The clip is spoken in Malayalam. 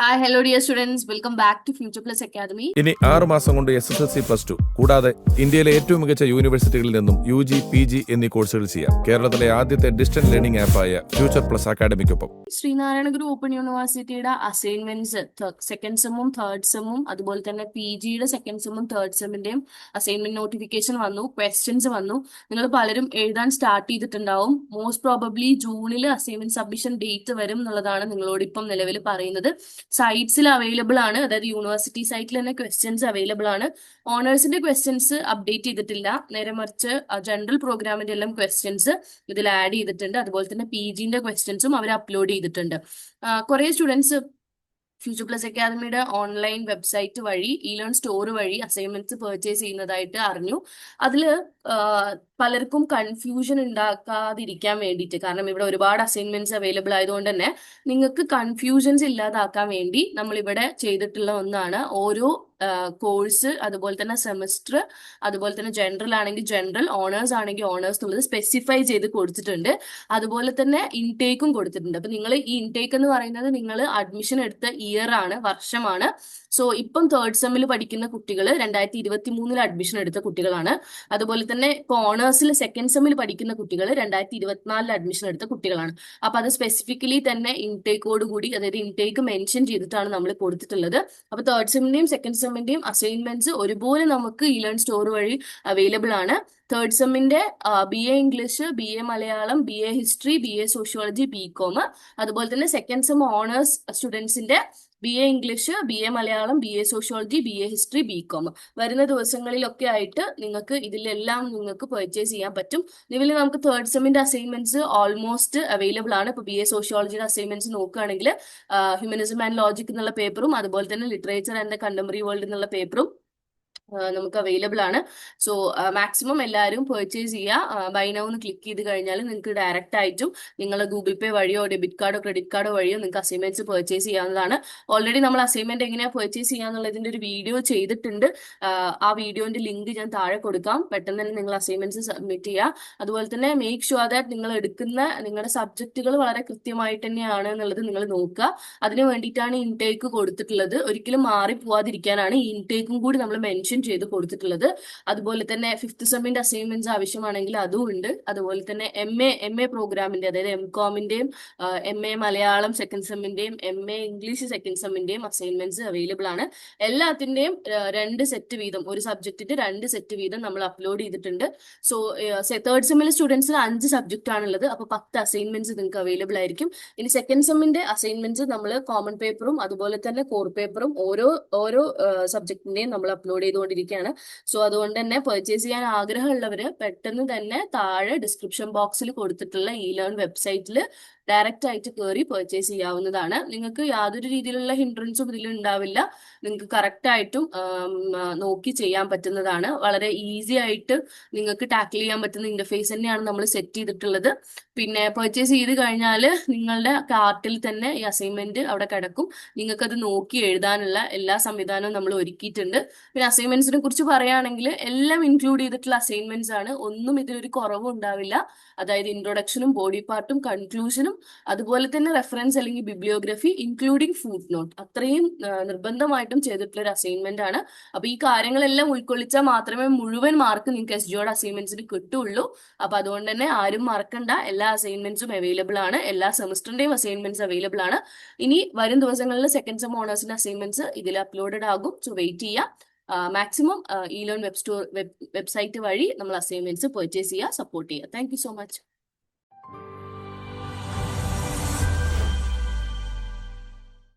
Hi hello dear students welcome back to future plus academy ഇനി ആറ് മാസം കൊണ്ട് S S L C plus two കൂടാതെ ഇന്ത്യയിലെ ഏറ്റവും മികച്ച യൂണിവേഴ്സിറ്റികളിൽ നിന്നും യു ജി പി ജി എന്നീ കോഴ്സുകൾ ചെയ്യാം. കേരളത്തിലെ ആദ്യത്തെ ഡിസ്റ്റന്റ് ലേണിംഗ് ആപ്പായ ഫ്യൂച്ചർ പ്ലസ് അക്കാദമിക്കൊപ്പം ശ്രീനാരായണ ഗുരു ഓപ്പൺ യൂണിവേഴ്സിറ്റിയുടെ അസൈൻമെന്റ്സ് സെക്കൻഡ് സെമ്മും തേർഡ് സെമ്മും അതുപോലെ തന്നെ പി ജിയുടെ സെക്കൻഡ് സെമ്മും തേർഡ് സെമ്മിന്റെയും അസൈൻമെന്റ് നോട്ടിഫിക്കേഷൻ വന്നു ക്വസ്റ്റ്യൻസ് വന്നു. നിങ്ങൾ പലരും എഴുതാൻ സ്റ്റാർട്ട് ചെയ്തിട്ടുണ്ടാവും. മോസ്റ്റ് പ്രോബബ്ലി ജൂണിൽ അസൈൻമെന്റ് സബ്മിഷൻ ഡേറ്റ് വരും എന്നുള്ളതാണ് നിങ്ങളോട് ഇപ്പം നിലവിൽ പറയുന്നത്. സൈറ്റ്സിൽ അവൈലബിൾ ആണ്. അതായത് യൂണിവേഴ്സിറ്റി സൈറ്റിൽ തന്നെ ക്വസ്റ്റ്യൻസ് അവൈലബിൾ ആണ്. ഓണേഴ്സിന്റെ ക്വസ്റ്റ്യൻസ് അപ്ഡേറ്റ് ചെയ്തിട്ടില്ല. നേരെ മറിച്ച് ജനറൽ പ്രോഗ്രാമിന്റെ എല്ലാം ക്വസ്റ്റ്യൻസ് ഇതിൽ ആഡ് ചെയ്തിട്ടുണ്ട്. അതുപോലെ തന്നെ പി ജിന്റെ ക്വസ്റ്റ്യൻസും അവർ അപ്ലോഡ് ചെയ്തിട്ടുണ്ട്. കുറെ സ്റ്റുഡൻസ് ഫ്യൂച്ചർ പ്ലസ് അക്കാദമിയുടെ ഓൺലൈൻ വെബ്സൈറ്റ് വഴി ഇ ലേൺ സ്റ്റോർ വഴി അസൈൻമെന്റ്സ് പർച്ചേസ് ചെയ്യുന്നതായിട്ട് അറിഞ്ഞു. അതിൽ പലർക്കും കൺഫ്യൂഷൻ ഉണ്ടാക്കാതിരിക്കാൻ വേണ്ടിയിട്ട് കാരണം ഇവിടെ ഒരുപാട് അസൈൻമെന്റ്സ് അവൈലബിൾ ആയതുകൊണ്ട് തന്നെ നിങ്ങൾക്ക് കൺഫ്യൂഷൻസ് ഇല്ലാതാക്കാൻ വേണ്ടി നമ്മൾ ഇവിടെ ചെയ്തിട്ടുള്ള ഒന്നാണ് ഓരോ കോഴ്സ് അതുപോലെ തന്നെ സെമസ്റ്റർ അതുപോലെ തന്നെ ജനറൽ ആണെങ്കിൽ ജനറൽ ഓണേഴ്സ് ആണെങ്കിൽ ഓണേഴ്സ് എന്നുള്ളത് സ്പെസിഫൈ ചെയ്ത് കൊടുത്തിട്ടുണ്ട്. അതുപോലെ തന്നെ ഇൻടേക്കും കൊടുത്തിട്ടുണ്ട്. അപ്പൊ നിങ്ങൾ ഈ ഇൻടേക്ക് എന്ന് പറയുന്നത് നിങ്ങൾ അഡ്മിഷൻ എടുത്ത ഇയർ ആണ് വർഷമാണ്. സോ ഇപ്പം തേർഡ് സെമ്മിൽ പഠിക്കുന്ന കുട്ടികൾ രണ്ടായിരത്തി ഇരുപത്തി മൂന്നിൽ അഡ്മിഷൻ എടുത്ത കുട്ടികളാണ്. അതുപോലെ തന്നെ ഓണേഴ്സിൽ സെക്കൻഡ് സെമ്മിൽ പഠിക്കുന്ന കുട്ടികൾ രണ്ടായിരത്തി ഇരുപത്തിനാലിൽ അഡ്മിഷൻ എടുത്ത കുട്ടികളാണ്. അപ്പൊ അത് സ്പെസിഫിക്കലി തന്നെ ഇൻടേക്കോട് കൂടി അതായത് ഇൻടേക്ക് മെൻഷൻ ചെയ്തിട്ടാണ് നമ്മൾ കൊടുത്തിട്ടുള്ളത്. അപ്പൊ തേർഡ് സെമ്മിന്റെയും സെക്കൻഡ് അസൈൻമെന്റ്സ് ഒരുപോലെ നമുക്ക് ഇ ലേൺ സ്റ്റോർ വഴി അവൈലബിൾ ആണ്. Third സെമ്മിന്റെ B A English B A Malayalam B A history B A sociology B com അതുപോലെ തന്നെ second sem honours സ്റ്റുഡൻസിന്റെ B A English B A Malayalam B A sociology B A history B com വരുന്ന ദിവസങ്ങളിലൊക്കെ ആയിട്ട് നിങ്ങൾക്ക് ഇതിലെല്ലാം നിങ്ങൾക്ക് പെർച്ചേസ് ചെയ്യാൻ പറ്റും. നിലവിൽ നമുക്ക് തേർഡ് സെമ്മിന്റെ അസൈൻമെന്റ്സ് ഓൾമോസ്റ്റ് അവൈലബിൾ ആണ്. ഇപ്പൊ ബി എ സോഷ്യോളജിയുടെ അസൈൻമെന്റ്സ് നോക്കുകയാണെങ്കിൽ ഹ്യൂമനിസം ആൻഡ് ലോജിക് എന്നുള്ള പേപ്പറും അതുപോലെ തന്നെ ലിറ്ററേച്ചർ ആൻഡ് കണ്ടംപററി വേൾഡ് എന്നുള്ള പേപ്പറും നമുക്ക് അവൈലബിൾ ആണ്. സോ മാക്സിമം എല്ലാവരും പെർച്ചേസ് ചെയ്യുക ബൈ നൗ എന്ന് ക്ലിക്ക് ചെയ്ത് കഴിഞ്ഞാൽ നിങ്ങൾക്ക് ഡയറക്റ്റ് ആയിട്ടും നിങ്ങൾ ഗൂഗിൾ പേ വഴിയോ ഡെബിറ്റ് കാർഡോ ക്രെഡിറ്റ് കാർഡോ വഴിയോ നിങ്ങൾക്ക് അസൈൻമെന്റ്സ് പെർച്ചേസ് ചെയ്യാവുന്നതാണ്. ഓൾറെഡി നമ്മൾ അസൈൻമെന്റ് എങ്ങനെയാണ് പർച്ചേസ് ചെയ്യാന്നുള്ളതിന്റെ ഒരു വീഡിയോ ചെയ്തിട്ടുണ്ട്. ആ വീഡിയോന്റെ ലിങ്ക് ഞാൻ താഴെ കൊടുക്കാം. പെട്ടെന്ന് തന്നെ നിങ്ങൾ അസൈൻമെന്റ്സ് സബ്മിറ്റ് ചെയ്യുക അതുപോലെ തന്നെ മേക്ക് ഷുവർ ദാറ്റ് നിങ്ങൾ എടുക്കുന്ന നിങ്ങളുടെ സബ്ജക്റ്റുകൾ വളരെ കൃത്യമായിട്ട് തന്നെയാണ് എന്നുള്ളത് നിങ്ങൾ നോക്കുക. അതിന് വേണ്ടിയിട്ടാണ് ഇൻടേക്ക് കൊടുത്തിട്ടുള്ളത്. ഒരിക്കലും മാറി പോവാതിരിക്കാനാണ് ഇൻടേക്കും കൂടി നമ്മൾ മെൻഷൻ ചെയ്ത് കൊടുത്തിട്ടുള്ളത്. അതുപോലെ തന്നെ ഫിഫ്ത്ത് സെമ്മിന്റെ അസൈൻമെന്റ്സ് ആവശ്യമാണെങ്കിൽ അതും ഉണ്ട്. അതുപോലെ തന്നെ എം എ എം എ പ്രോഗ്രാമിന്റെ അതായത് എം കോമിന്റെയും എം എ മലയാളം സെക്കൻഡ് സെമ്മിന്റെയും എം എ ഇംഗ്ലീഷ് സെക്കൻഡ് സെമ്മിന്റെയും അസൈൻമെന്റ്സ് അവൈലബിൾ ആണ്. എല്ലാത്തിന്റെയും രണ്ട് സെറ്റ് വീതം ഒരു സബ്ജക്റ്റിന്റെ രണ്ട് സെറ്റ് വീതം നമ്മൾ അപ്ലോഡ് ചെയ്തിട്ടുണ്ട്. സോ തേർഡ് സെമ്മിലെ സ്റ്റുഡൻസിന് അഞ്ച് സബ്ജക്റ്റ് ആണുള്ളത്. അപ്പൊ പത്ത് അസൈൻമെന്റ്സ് നിങ്ങൾക്ക് അവൈലബിൾ ആയിരിക്കും. ഇനി സെക്കൻഡ് സെമ്മിന്റെ അസൈൻമെന്റ്സ് നമ്മൾ കോമൺ പേപ്പറും അതുപോലെ തന്നെ കോർ പേപ്പറും ഓരോ ഓരോ സബ്ജക്റ്റിന്റെയും നമ്മൾ അപ്ലോഡ് ചെയ്തുകൊണ്ടിരിക്കുകയാണ്. സോ അതുകൊണ്ട് തന്നെ പർച്ചേസ് ചെയ്യാൻ ആഗ്രഹമുള്ളവർ പെട്ടെന്ന് തന്നെ താഴെ ഡിസ്ക്രിപ്ഷൻ ബോക്സിൽ കൊടുത്തിട്ടുള്ള ഇ ലേൺ വെബ്സൈറ്റിൽ ഡയറക്റ്റ് ആയിട്ട് കയറി പെർച്ചേസ് ചെയ്യാവുന്നതാണ്. നിങ്ങൾക്ക് യാതൊരു രീതിയിലുള്ള ഹിൻഡ്രൻസും ഇതിൽ ഉണ്ടാവില്ല നിങ്ങൾക്ക് കറക്റ്റ് ആയിട്ടും നോക്കി ചെയ്യാൻ പറ്റുന്നതാണ്. വളരെ ഈസി ആയിട്ട് നിങ്ങൾക്ക് ടാക്കിൾ ചെയ്യാൻ പറ്റുന്ന ഇന്റർഫേസ് തന്നെയാണ് നമ്മൾ സെറ്റ് ചെയ്തിട്ടുള്ളത്. പിന്നെ പെർച്ചേസ് ചെയ്ത് കഴിഞ്ഞാൽ നിങ്ങളുടെ കാർട്ടിൽ തന്നെ ഈ അസൈൻമെന്റ് അവിടെ കിടക്കും. നിങ്ങൾക്കത് നോക്കി എഴുതാനുള്ള എല്ലാ സംവിധാനവും നമ്മൾ ഒരുക്കിയിട്ടുണ്ട്. പിന്നെ അസൈൻമെന്റ്സിനെ കുറിച്ച് പറയുകയാണെങ്കിൽ എല്ലാം ഇൻക്ലൂഡ് ചെയ്തിട്ടുള്ള അസൈൻമെന്റ്സ് ആണ്. ഒന്നും ഇതിലൊരു കുറവും ഉണ്ടാവില്ല. അതായത് ഇൻട്രൊഡക്ഷനും ബോഡി പാർട്ടും കൺക്ലൂഷനും അതുപോലെ തന്നെ റെഫറൻസ് അല്ലെങ്കിൽ ബിബ്ലിയോഗ്രഫി ഇൻക്ലൂഡിംഗ് ഫുഡ് നോട്ട് അത്രയും നിർബന്ധമായിട്ടും ചെയ്തിട്ടുള്ള ഒരു അസൈൻമെന്റ് ആണ്. അപ്പൊ ഈ കാര്യങ്ങളെല്ലാം ഉൾക്കൊള്ളിച്ചാൽ മാത്രമേ മുഴുവൻ മാർക്ക് നിങ്ങൾക്ക് എസ് ജിയോടെ അസൈൻമെന്റ്സിന് കിട്ടുള്ളൂ. അപ്പൊ അതുകൊണ്ട് തന്നെ ആരും മറക്കണ്ട എല്ലാ അസൈൻമെന്റ്സും അവൈലബിൾ ആണ്. എല്ലാ സെമസ്റ്ററിന്റെയും അസൈൻമെന്റ്സ് അവൈലബിൾ ആണ്. ഇനി വരും ദിവസങ്ങളിൽ സെക്കൻഡ് സെം ഓണേഴ്സിന്റെ അസൈൻമെന്റ്സ് ഇതിൽ അപ്ലോഡഡ് ആകും. സോ വെയിറ്റ് ചെയ്യാം. Maximum e loan web store web website വഴി നമ്മൾ അസൈൻമെന്റ്സ് പർച്ചേസ് ചെയ്യുക സപ്പോർട്ട് ചെയ്യുക താങ്ക് സോ മച്ച്